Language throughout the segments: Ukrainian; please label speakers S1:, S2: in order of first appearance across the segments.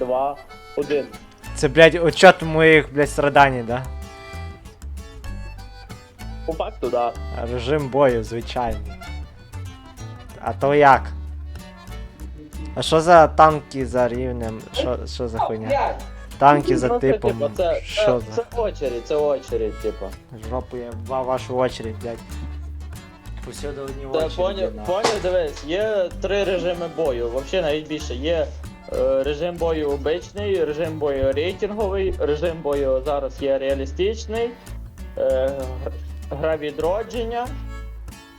S1: два, один.
S2: Це, блядь, учет моїх, блядь, страданий, да?
S1: По факту, да.
S2: Режим бою, звичайний. А то як? А що за танки за рівнем? Що, що за хуйня? Танки за
S1: Просто,
S2: типом.
S1: типу, це,
S2: Що
S1: це,
S2: за?
S1: це очередь, це очередь, типу.
S2: Жопу я в вашу очередь, блядь. Усюди одні
S1: Та
S2: очереди.
S1: поняв, поняв, дивись, є три режими бою. Взагалі навіть більше. Є е, режим бою обичний, режим бою рейтинговий, режим бою зараз є реалістичний, е, гра відродження,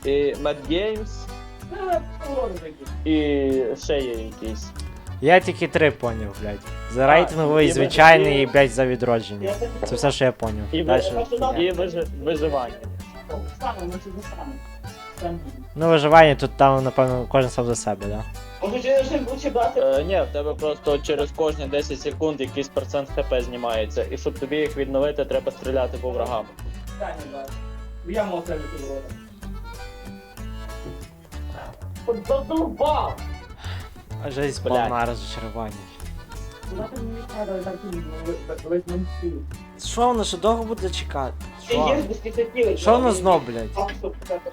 S1: і Mad Games, і ще є якісь.
S2: Я тільки три поняв, блядь. За рейтинговий,
S1: і
S2: звичайний і, блядь, за відродження. Це все, що я поняв.
S1: І,
S2: Дальше.
S1: і вижи- виживання.
S2: Ну, виживання тут там, напевно, кожен сам за себе, да?
S1: Е, ні, в тебе просто через кожні 10 секунд якийсь процент хп знімається, і щоб тобі їх відновити, треба стріляти по врагам.
S3: Я мав це відкривати.
S2: задовбав! Жесть,
S1: Блядь.
S2: повна розчарувань. Що воно, що довго буде чекати?
S3: Ти
S2: Що? Що воно знов, блядь?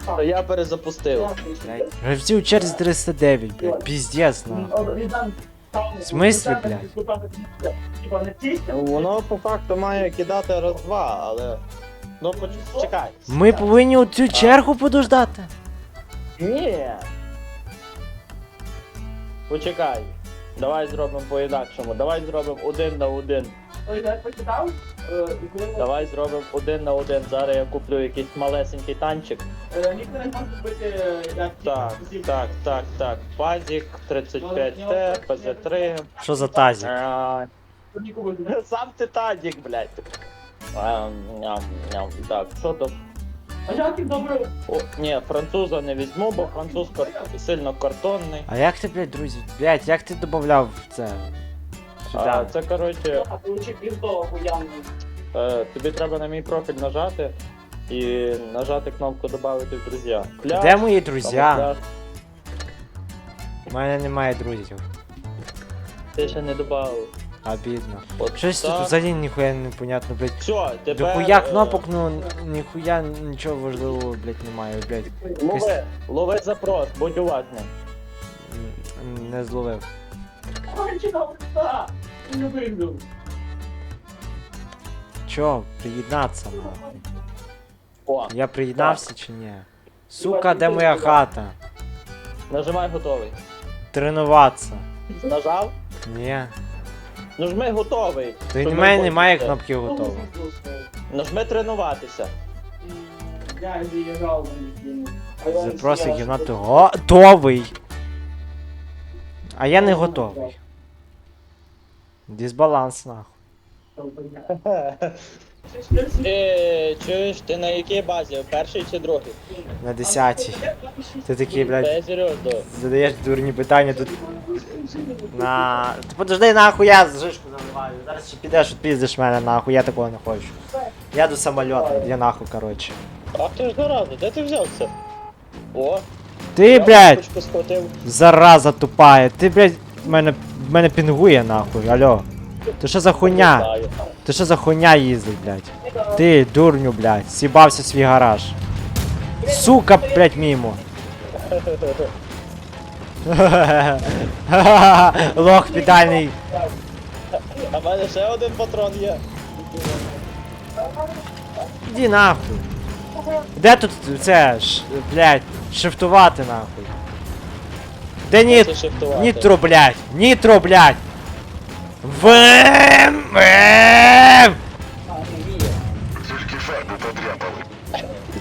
S1: То я перезапустив.
S2: Блядь. Гравці у черзі 309, блядь. Піздець, на. В смислі, блядь?
S1: Ну, Воно по факту має кидати раз-два, але. Ну поч- чекай.
S2: Ми повинні оцю чергу подождати.
S1: Ні. Почекай. Давай зробимо по-інакшому. Давай зробимо один на один.
S3: Ой, я почитав, е,
S1: Давай зробимо один на один. Зараз я куплю якийсь малесенький танчик.
S3: е, ніхто не може купити, е, як
S1: Так, так, так, так. Пазік 35Т, ПЗ3.
S2: Що за тазік?
S1: А, Сам ти тазік, блядь. Ем, ням, ням. Так, що то
S3: А як їх добре?
S1: О, ні, француза не візьму, бо француз кар- сильно картонний.
S2: А як ти, блядь, друзі? Блядь, як ти додавав це?
S1: А,
S2: Сюди.
S1: це коротше,
S3: А ти
S1: е, тобі треба на мій профіль нажати і нажати кнопку «Добавити в друзі». Пляж,
S2: Де мої друзі?
S1: камуфляж.
S2: У мене немає друзів.
S1: Ти ще не додав.
S2: Обідно.
S1: От
S2: Щось тут
S1: так.
S2: взагалі ніхуя не понятно, блядь.
S1: Все, тепер...
S2: Дохуя
S1: е,
S2: кнопок, ну ніхуя нічого важливого, блядь, немає, блядь.
S1: Лови, лови запрос, будь уважним.
S2: М, Не зловив. Чо, приєднатися нахуй?
S1: О,
S2: Я приєднався чи ні? Сука, де моя хата?
S1: нажимай готовий.
S2: Тренуватися.
S1: Нажав?
S2: Ні.
S1: Нажми готовий.
S2: Ти
S1: щоб
S2: в мене немає кнопки готово.
S1: Нажми тренуватися.
S3: Я з'їжджав на лісі.
S2: Запроси кімнату готовий. А я не готовий. Дисбаланс нахуй.
S1: Ти чуєш, ти на якій базі? Перший чи другий?
S2: На десятій. Ти такий,
S1: Та
S2: блядь,
S1: я серйозно.
S2: задаєш дурні питання тут. На. Ти подожди нахуй, я жишку заливаю. Зараз ще підеш, відпіздиш мене нахуй, я такого не хочу. Я до самольота, я нахуй, коротше.
S1: Ах ти ж зараза, де ти взявся? О,
S2: Ти,
S1: я
S2: блядь,
S1: схватив.
S2: зараза тупая. Ти, блядь, мене, мене пінгує нахуй, алло. Ти що за хуйня? Ти що за хуйня їздить, блядь? Ти, дурню, блядь, сібався свій гараж. Сука, блядь, мімо. Лох підальний.
S1: А в мене ще один патрон є.
S2: Іди нахуй. Де тут це, ш, блядь, шифтувати нахуй? Де ні...
S1: Це шифтувати.
S2: Нітро, блядь! Нітро, блядь! Вим! Вим!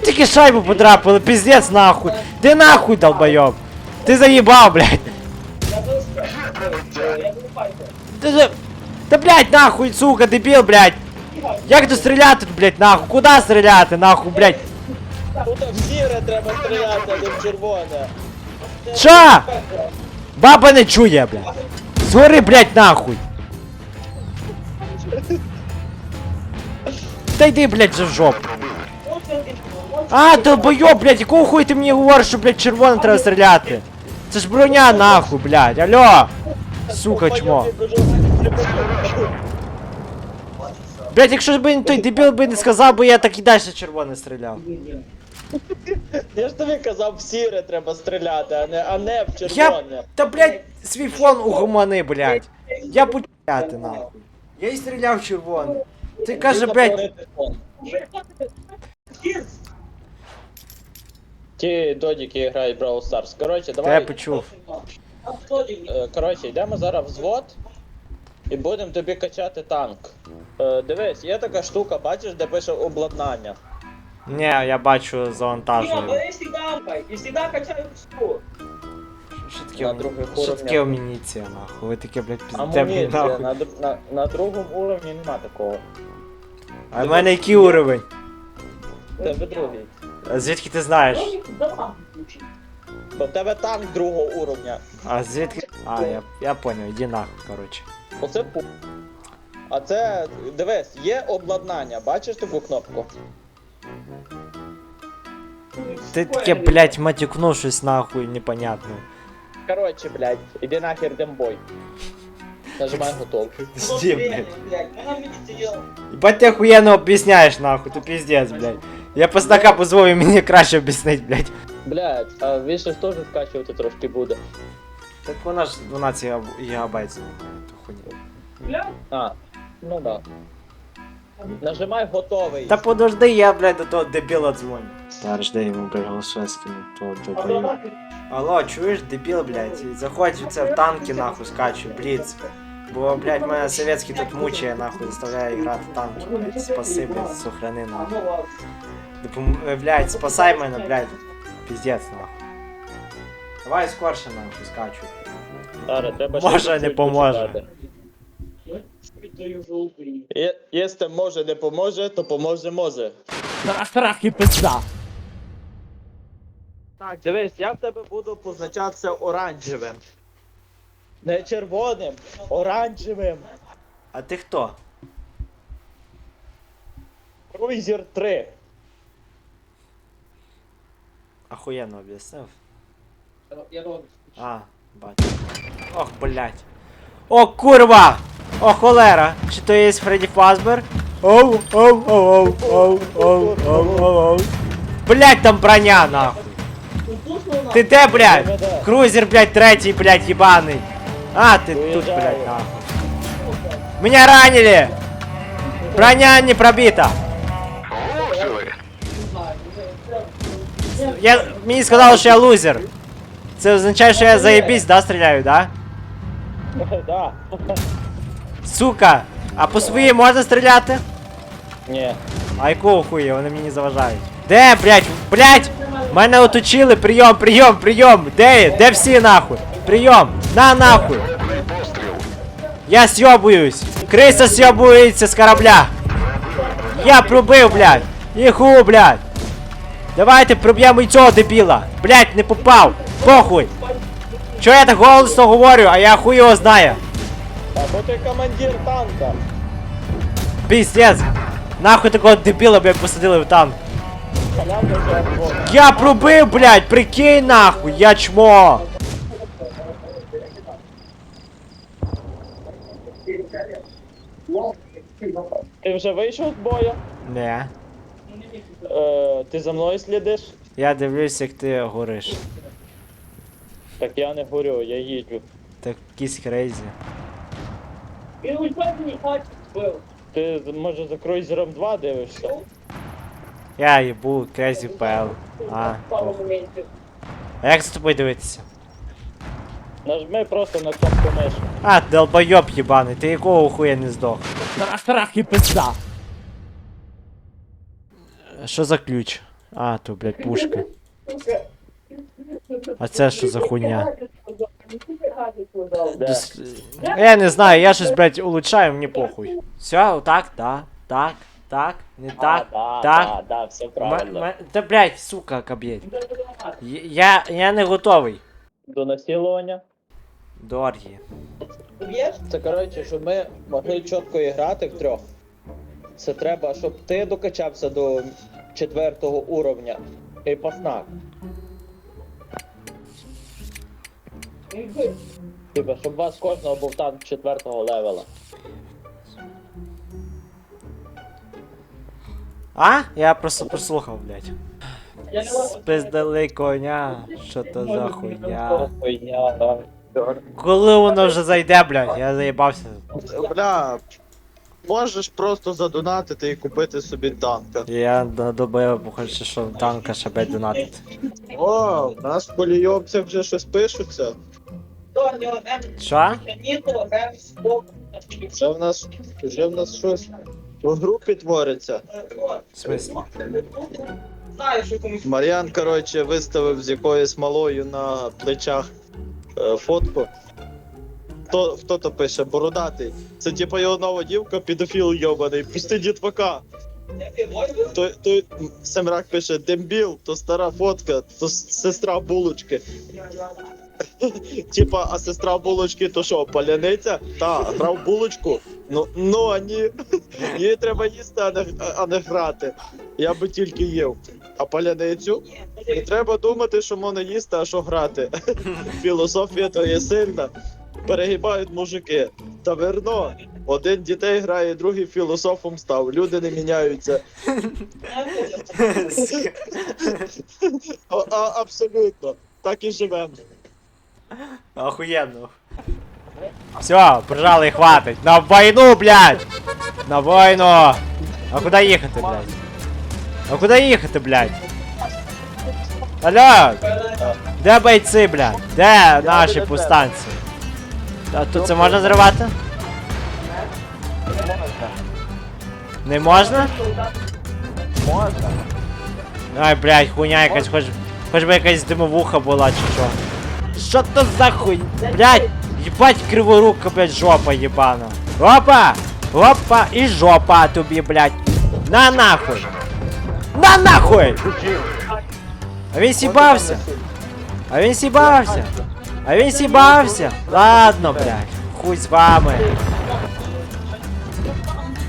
S2: Тільки шайбу подрапали, пиздец нахуй! Ти нахуй, долбойоб! Ти заїбав, блядь! Ти же... Та блядь, нахуй, сука, дебіл, блядь! Як тут стріляти, тут, блядь, нахуй? Куда стріляти, нахуй, блядь?
S1: Тут в сіре треба стріляти, а не в червоне.
S2: Що? Баба не чує, блядь. Згори, блядь, нахуй. Та йди, блядь, вже в жопу. А, долбойоб, блядь, якого хуй ти мені говориш, що, блядь, червоним треба стріляти? Це ж броня, нахуй, блядь, алло. Сука, чмо.
S1: Я.
S2: Блять, якщо би той дебіл би не сказав, бо я так і далі червоне стріляв.
S1: Я ж тобі казав, в сіре треба стріляти, а не, а не в
S2: Я.
S1: червоне.
S2: Та блять, свій фон угомони, блять. Я путяти нахуй. Я і стріляв в червоне. Ти каже,
S1: фон. Ті додіки грають Brawl Stars. Коротше,
S2: та я
S1: давай.
S2: почув.
S1: Е, Коротше, йдемо зараз в взвод і будемо тобі качати танк. Е, Дивись, є така штука, бачиш, де пише обладнання.
S2: Ні, я бачу завантажую.
S3: Я всегда, и всегда качаю всю.
S2: Що таке,
S1: На
S2: ам-
S1: других
S2: що
S1: уровнях.
S2: таке амуніція, нахуй? Ви таке, блядь, піздете мені
S1: Амуніція,
S2: нахуй.
S1: на, дру- на, на другому уровні нема такого.
S2: А в мене який уровень?
S1: Тебе другий.
S2: А звідки ти знаєш?
S1: Бо в тебе танк другого уровня.
S2: А звідки. А, я, я поняв, іди нахуй, коротше.
S1: Оце пу. А це, дивись, є обладнання, бачиш таку кнопку?
S2: Ти таке, блядь, матюкнув щось нахуй непонятне.
S1: Коротше, блядь, іди нахер дембой. Нажимай готов.
S2: Сті, блядь. Ебать ти охуєнно об'ясняєш нахуй, ти піздець, блядь. Я пиздака позволю мені краще об'яснить, блядь.
S1: Блядь, а він ще ж теж скачувати трошки буде.
S2: Так вона ж 12 гігаб- гігабайт знімає, то хуйня.
S1: А, ну да. Нажимай готовий.
S2: Та подожди, я, блядь, до того дебіла дзвоню. Та жди йому, блядь, голосує скину, то дебіл. Алло, чуєш, дебіл, блядь, заходь в це в танки, нахуй, скачу, бліц. Бо, блядь, мене советський тут мучає, нахуй, заставляє грати в танки, блядь, спаси, блядь, сохрани, нахуй. Допом... е, Блядь, спасай мене, блядь, піздець, нахуй. Давай скорше, нахуй, скачу.
S1: Зараз, треба
S2: Може, не
S1: чуть-чуть
S2: поможе.
S1: Є- Якщо може не поможе, то поможе може.
S4: Страх і пизда.
S1: Так, дивись, я в тебе буду позначатися оранжевим. Не червоним, оранжевим.
S2: А ти хто?
S1: Круйзер 3.
S2: Охуєнно об'яснив. А, бачу. Ох, блядь. О, курва! О, холера! Чи то є Фредді Фазбер? Оу, оу, оу, оу, оу, оу, оу, оу. Блядь, там броня, нахуй. Ти де, блядь? Крузер, блядь, третій, блядь, ебаний. А, ты тут, блядь, нахуй. Меня ранили! Броня не пробита. Я, мені сказали, що я лузер. Це означає, що я заєбісь, да, стріляю, да?
S1: Да.
S2: Сука! А по своїй можна стріляти?
S1: Ні.
S2: А якого хуя, вони мені заважають. Де, блядь, блядь! Мене оточили, прийом, прийом, прийом! Де? Де всі нахуй? Прийом! На нахуй! Я сьобуюсь! Криса сьобується з корабля! Я пробив, блядь! Їху, блядь! Давайте проб'ємо і цього дебіла! Блядь, не попав! Похуй! Чо я так голосно говорю, а я хуй його знаю!
S1: Або ти командир танка.
S2: Пиздец! Нахуй такого дебіла, блядь, посадили в танк. Я пробив, блядь, прикинь нахуй, я чмо.
S1: Ти вже вийшов з бою?
S2: Не.
S1: Е, ти за мною слідиш?
S2: Я дивлюсь, як ти гориш.
S1: Так я не горю, я їжджу.
S2: Так якийсь крейзі.
S3: Він ультра не був.
S1: Ти може за круйзером 2 дивишся?
S2: Я їбу крейзі пел. А, як за тобою дивитися?
S1: Нажми просто на кнопку миші.
S2: А, долбойоб їбаний, ти якого хуя не здох?
S4: Страх і пизда.
S2: Що за ключ? А, то, блядь, пушка. А це що за хуйня? Дос- Я не знаю, я щось, блядь, улучшаю, мені похуй. Все, так, да, так, так, не так,
S1: а, да,
S2: так.
S1: Да, да, все правильно.
S2: м- Та, блядь, сука, каб'єть. Я, я не готовий.
S1: До насилування.
S2: До оргії.
S1: Це коротше, щоб ми могли чітко грати в трьох. Це треба, щоб ти докачався до четвертого уровня. І паснак. Типа, щоб у вас кожного був танк четвертого левела.
S2: А? Я просто прослухав, блядь. Спиздали коня, що то за хуйня. Коли воно вже зайде, блядь, я заїбався.
S5: Бля, можеш просто задонатити і купити собі танка.
S2: Я надобив, бо хочу, що танка ще блядь, донатити.
S5: О, у нас в полійовцях вже щось пишуться.
S2: Що?
S5: Вже в нас, вже в нас щось у групі твориться.
S2: В смислі?
S5: Мар'ян, коротше, виставив з якоюсь малою на плечах е, фотку. Хто, хто то пише? Бородатий. Це типа його нова дівка, підофіл йобаний. Пусти дітвака. Той, той Семрак пише Дембіл, то стара фотка, то с- сестра булочки. Типа, а сестра булочки, то що, паляниця? Та, грав булочку. Ну, ну а ні. Її треба їсти, а не, а не грати. Я би тільки їв. А паляницю? Не треба думати, що можна їсти, а що грати. Філософія то є сильна. Перегибають мужики. Таверно. Один дітей грає, другий філософом став. Люди не міняються. А, а, абсолютно. Так і живемо.
S2: Охуєнно. Все, прижали, хватить. На войну, блядь! На войну! А куди їхати, блядь? А куди їхати, блядь? Алло! Де бойці, блядь? Де наші повстанці? А тут це можна зривати? Не можна?
S1: Можна.
S2: Ай, блядь, хуйня якась, хоч, хоч би якась димовуха була чи що. Що то за хуй? Блядь, їбать криворука, блядь, жопа єбана. Опа! Опа і жопа тобі, блядь. На нахуй! На нахуй! А він сібався! А він сібався! А він сібався! Ладно, блядь, хуй з вами.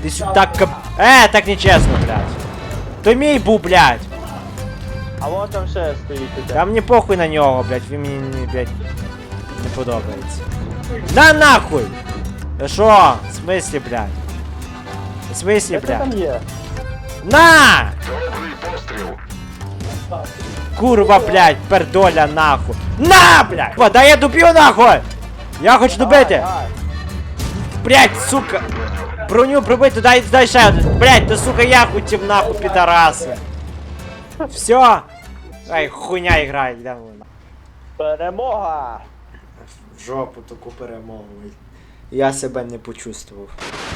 S2: Ти сюди так кап... Е, так нечесно, блядь. То мій був, блядь.
S1: А вон там ще стоїть у
S2: Та мені похуй на нього, блядь, він мені, не, блядь, не подобається. На нахуй! Та що? В смислі, блядь? В смислі, блядь?
S1: є?
S2: На! Курва, блядь, пердоля нахуй. На, блядь! О, да я доб'ю нахуй! Я хочу добити! Блядь, сука! Броню пробити, дай, дай ще один. Блядь, та сука, я хотів нахуй, підараси. Все. Ай, хуйня іграє, йдемо.
S1: Перемога!
S2: В жопу таку перемогу. Я себе не почувствував.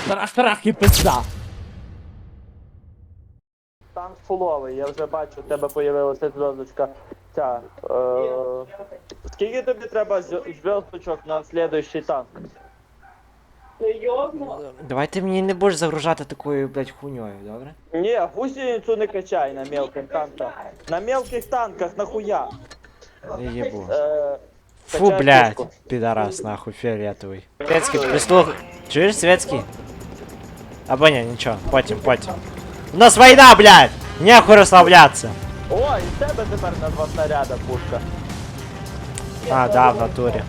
S4: Страх, страх і пизда.
S1: Танк фуловий, я вже бачу, у тебе появилася зв'язочка. Ця. Е... Скільки тобі треба зв- зв'язочок на слідуючий танк?
S2: Давай ти мені не будеш загружати такою, блядь, хуйньою, добре?
S1: Ні, гусеницю не качай на мелких танках. На мелких танках нахуя?
S2: Я їбу.
S1: Е...
S2: Фу,
S1: качай
S2: блядь,
S1: пушку.
S2: підарас, нахуй, фіолетовий. Светський, прислух. Чуєш, Светський? Або ні, нічого, потім, потім. У нас війна, блядь! Нехуй розслаблятися.
S1: О, і в тебе тепер на два снаряда пушка.
S2: А, да, в натурі.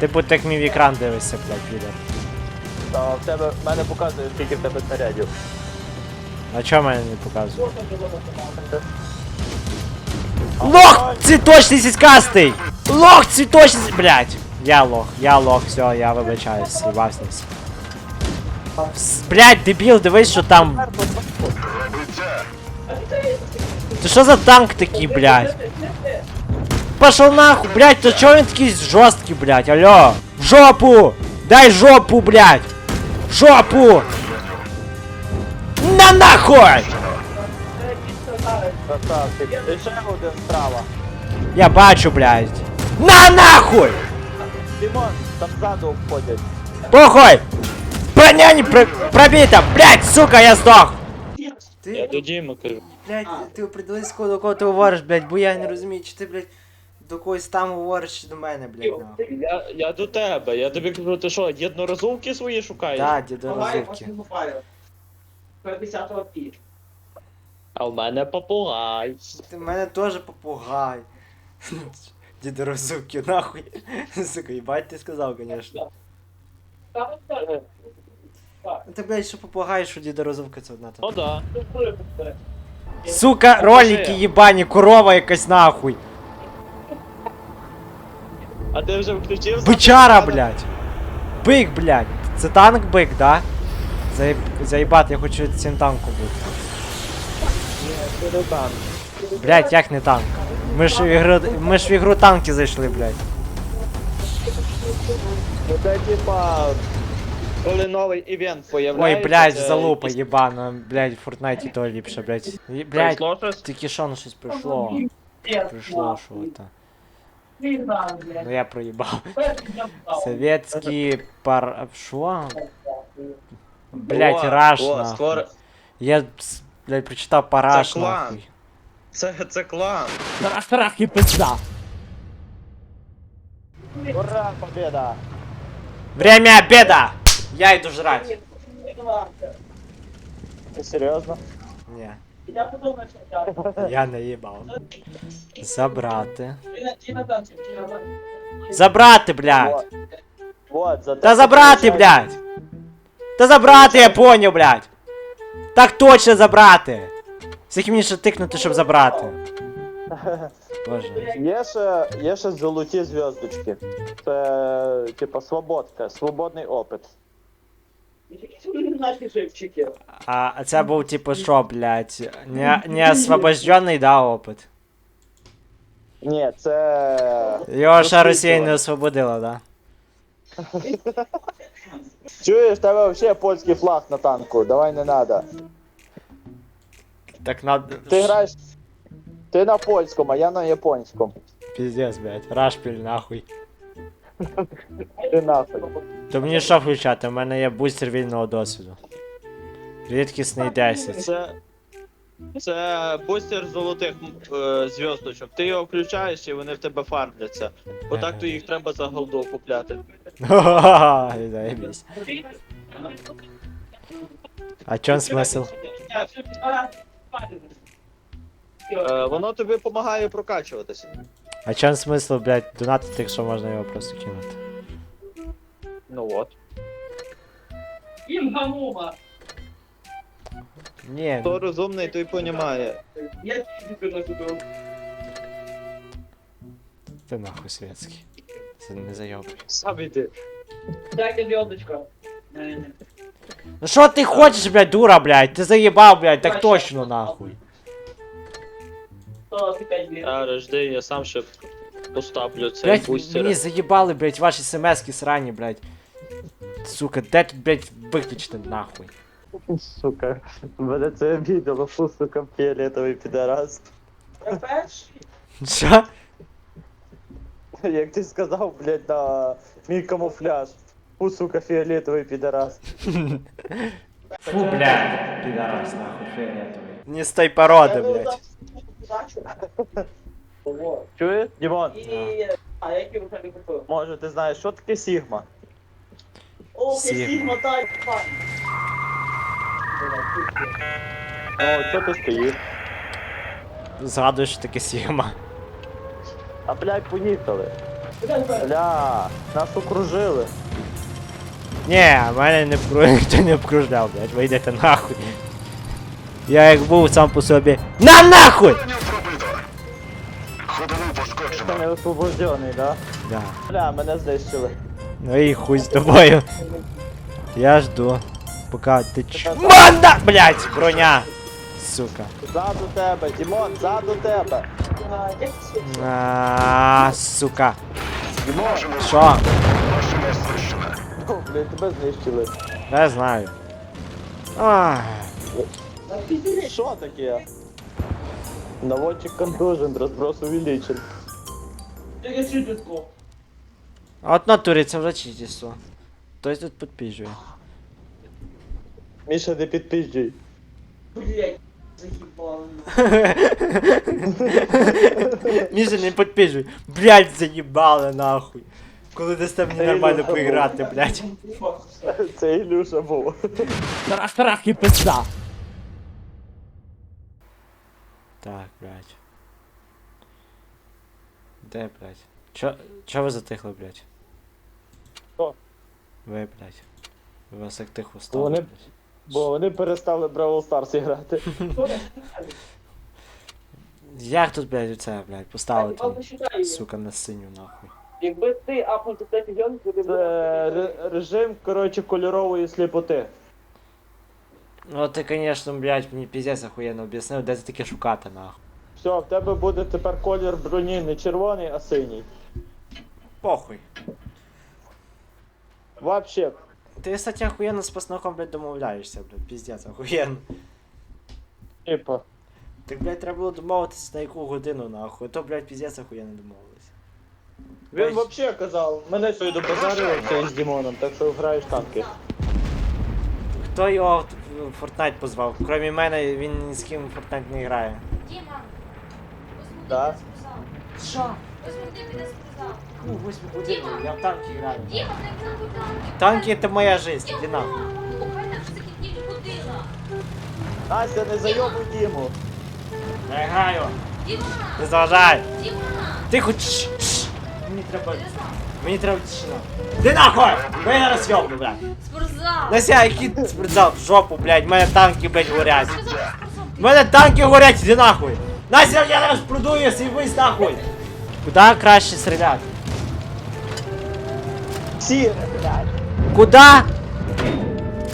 S2: Ти будь як мій в екран дивишся, блядь, підер.
S1: Та в тебе в мене показує, скільки в тебе снарядів.
S2: А чого мене не показує? Лох цвіточний сіськастий! Лох цвіточний, блядь! Я лох, я лох, все, я вибачаюсь, їбався. Блядь, дебіл, дивись, що там. Ти що за танк такий, блядь? Пошел нахуй, блядь, то чого він такий жорсткий, блядь, алло? В жопу! Дай жопу, блядь! В Жопу! На нахуй!
S1: Красавчик. І ще один справа.
S2: Я бачу, блядь. На нахуй!
S1: Дімон, там ззаду обходять.
S2: Похуй! Броня не про... пробита! Блядь, сука, я сдох!
S1: Я до Діми кажу.
S2: Блядь, ти определись, до кого ти говориш, блядь, бо я не розумію, чи ти, блядь, до когось там говориш, чи до мене, блядь, нахуй.
S1: Я, я до тебе, я тобі кажу, ти що, єдноразовки свої шукаєш?
S2: Да, діду розивки.
S3: 50 пі.
S1: А в мене попугай.
S2: Ти в мене теж попугай. Дідорозуки, нахуй. Сука, їбать ти сказав, конечно. Ну Ти, блядь, що попугаєш, що дідорозувка це одна
S6: Ну
S2: та.
S6: да.
S2: Сука, ролики їбані, корова якась нахуй.
S1: А ти вже включив?
S2: Бичара, блядь. Бик, блядь. Це танк бик, да? Заїб... Заїбати, я хочу цим танком бути. Блядь, як не танк? Ми ж в ігру, ми ж в ігру танки зайшли, блядь.
S1: Ну це типа. Коли новий івент
S2: Ой,
S1: появляється.
S2: блядь,
S1: це
S2: залупа,
S1: якийсь-
S2: їбана, блядь, в Фортнайті то ліпше, блядь. І, Блядь,
S6: Прийшло щось?
S2: тільки що ну щось прийшло. Прийшло, що то. Ну я проїбав. Советський пар... Що? Блядь,
S1: О,
S2: раш,
S1: о,
S2: нахуй.
S1: скоро-
S2: Я, с- блядь, прочитав параш,
S1: Це клан.
S2: нахуй.
S1: Це, це клан.
S4: Страх, страх і пизда.
S1: Ура, победа!
S2: Время обеда! Я йду жрать.
S1: Ти серйозно?
S2: Ні,
S3: Я подумаю, що я.
S2: я не їбав. Забрати. Забрати, блядь! Та забрати, блядь! Та забрати, я поняв, блядь! Так точно забрати! Скільки мені ще тикнути, щоб забрати? Боже.
S1: Є ще, є ще золоті зв'язочки. Це, типа, свободка, свободний опит.
S3: Наші живчики.
S2: А а це був типу що, блядь? Не, не освобожденний, да, опит?
S1: Ні, це.
S2: Його ще Росія не освободила, да?
S1: Чуєш, тебе взагалі польський флаг на танку, давай не надо.
S2: Так надо.
S1: Ти граєш. Ти на польському, а я на японському.
S2: Піздец, блядь. Рашпіль, нахуй.
S1: Ти нахуй.
S2: То мені що включати? У мене є бустер вільного досвіду. Рідкісний 10.
S1: Це. Це бустер золотих е, зв'язочок. Ти його включаєш і вони в тебе фармляться. Отак то їх треба за голду купляти.
S2: Ха-ха-ха, заєбісь. А чом смисл?
S1: Е, воно тобі допомагає прокачуватися.
S2: А чом смисл, блядь, донатити, якщо можна його просто кинути?
S1: Ну от.
S3: Їм гамума.
S2: Ні,
S1: Хто розумний, той понімає.
S3: Я тільки на сюди.
S2: ти нахуй світський. Це не зайобуй.
S1: Сам іди.
S3: Дайте зв'язочку.
S2: Ну що ти хочеш, блядь, дура, блядь? Ти заїбав, блядь, так точно нахуй.
S1: А, жди, я сам ще поставлю цей
S2: Блядь,
S1: бустер.
S2: мені заїбали, блядь, ваші смски срані, блядь. Сука, де тут, блядь, виключити нахуй?
S1: Сука, мене це обідало, фу, сука, фіолетовий підарас.
S3: Перший.
S2: Що?
S1: Як ти сказав, блядь, на мій камуфляж. Фу, сука, фіолетовий підарас.
S2: Фу, блядь, підарас, нахуй, фіолетовий. Не з той породи, блядь.
S1: Чуєш, Дімон?
S3: І... А які ви самі купили?
S1: Може, ти знаєш, що таке Сігма?
S3: О,
S2: Сігма.
S3: Сігма, так, так.
S1: Ну, що ти стоїш?
S2: Згадую, що таке Сігма.
S1: А, блядь, поїхали. Бля, нас окружили.
S2: Ні, мене не вкру... ніхто не обкружляв, блядь, ви йдете нахуй. Я як був сам по собі. На нахуй!
S1: Освобождений, да?
S2: Да.
S1: Бля, мене знищили.
S2: Ну і хуй з тобою. Я жду. Пока ти ч... Манда! Блять, броня! Сука.
S1: Ззаду тебе, Дімон, ззаду тебе.
S3: А, як це?
S2: А, сука.
S1: Дімон,
S2: Що?
S1: Блядь, тебе знищили.
S2: Я знаю. Ах.
S1: Що таке? Наводчик контужен, розброс увеличен.
S3: Тільки чутку.
S2: А От натурі це вже читіство. Хтось тут підпіжує.
S1: Міша, не підпіжджуй.
S3: Блять, заїбало.
S2: Міша не підпіжуй. Блять, заїбали нахуй. Коли дасте мені нормально поіграти, блять.
S1: Це Ілюша був.
S4: Страх, страх і пизда.
S2: Так, блять. Де, блять? Чо, чо ви затихли, блядь?
S1: Хто?
S2: Ви, блядь. Ви вас як тихо стало,
S1: Вони-
S2: блядь.
S1: Бо вони перестали Бравл Старс грати.
S2: Як тут, блядь, оце, блядь, поставити? Сука, на синю нахуй.
S3: якби ти апнув до 5 мільйонів, то ти
S1: Це ре- режим, коротше, кольорової сліпоти.
S2: Ну ти, конечно, блядь, мені піздець охуєнно об'яснив, де це таке шукати, нахуй.
S1: Все, в тебе буде тепер колір броні не червоний, а синій.
S2: Похуй.
S1: Вообще.
S2: Ти, кстати, охуєнно з пасноком, блядь, домовляєшся, блядь, піздець, охуєнно.
S1: Типа.
S2: Так, блядь, треба було домовитися на яку годину, нахуй, то, блядь, піздець охуєнно домовилися.
S1: Він
S2: Блядь.
S1: вообще казав, мене сьогодні добазарював з Дімоном, так що граєш танки.
S2: Хто його в Fortnite позвав? Кроме мене, він ні з ким в Fortnite не грає.
S4: Восьму
S1: Да?
S2: Що? Ну, восьми годин, я в танки граю.
S4: Танки.
S2: Це моя жизнь, іди нахуй.
S1: Настя, не зайобуй Діму.
S2: Я граю. Не заважай. Тихо, чш, чш. Мені треба, мені треба тишина. Ти нахуй! Бо я зараз йобну, блядь.
S4: Спортзал.
S2: Нася, який спортзал в жопу, блядь, в мене танки, блядь, горять. В мене танки горять, іди нахуй. Настя, я зараз продую, сівись нахуй. Куда краще стріляти?
S1: Сіре, блядь.
S2: Куда?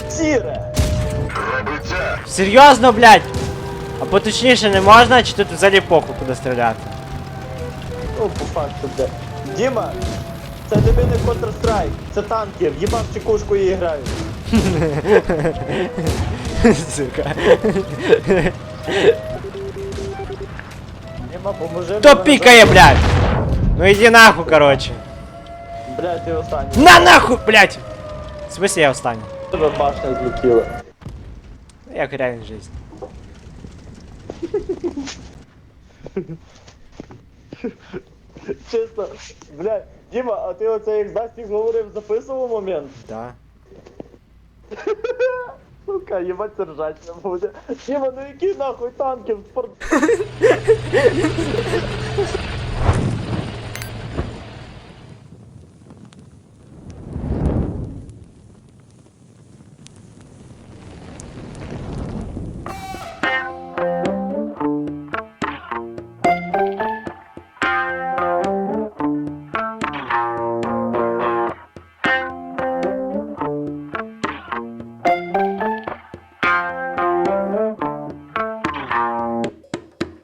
S1: Сіре.
S2: Серйозно, блядь? А поточніше не можна, чи тут взагалі похуй куди стріляти?
S1: Ну, по факту, блядь. Діма, це тобі не Counter-Strike, це танки, в'їбав чекушку і грають.
S2: Сука.
S1: Діма, поможи
S2: Хто
S1: мені
S2: пікає, блядь? Ну іди нахуй, короче.
S1: Блядь, ти останній.
S2: На нахуй, блядь! В смысле я останній?
S1: Тебе башня злетіла.
S2: Як реальна жизнь.
S1: Чисто, блядь, Діма, а ти оце як Дастік говорив, записував момент?
S2: Да.
S1: Сука, їбать ржать не буде. Діма, ну які нахуй танки в спорт...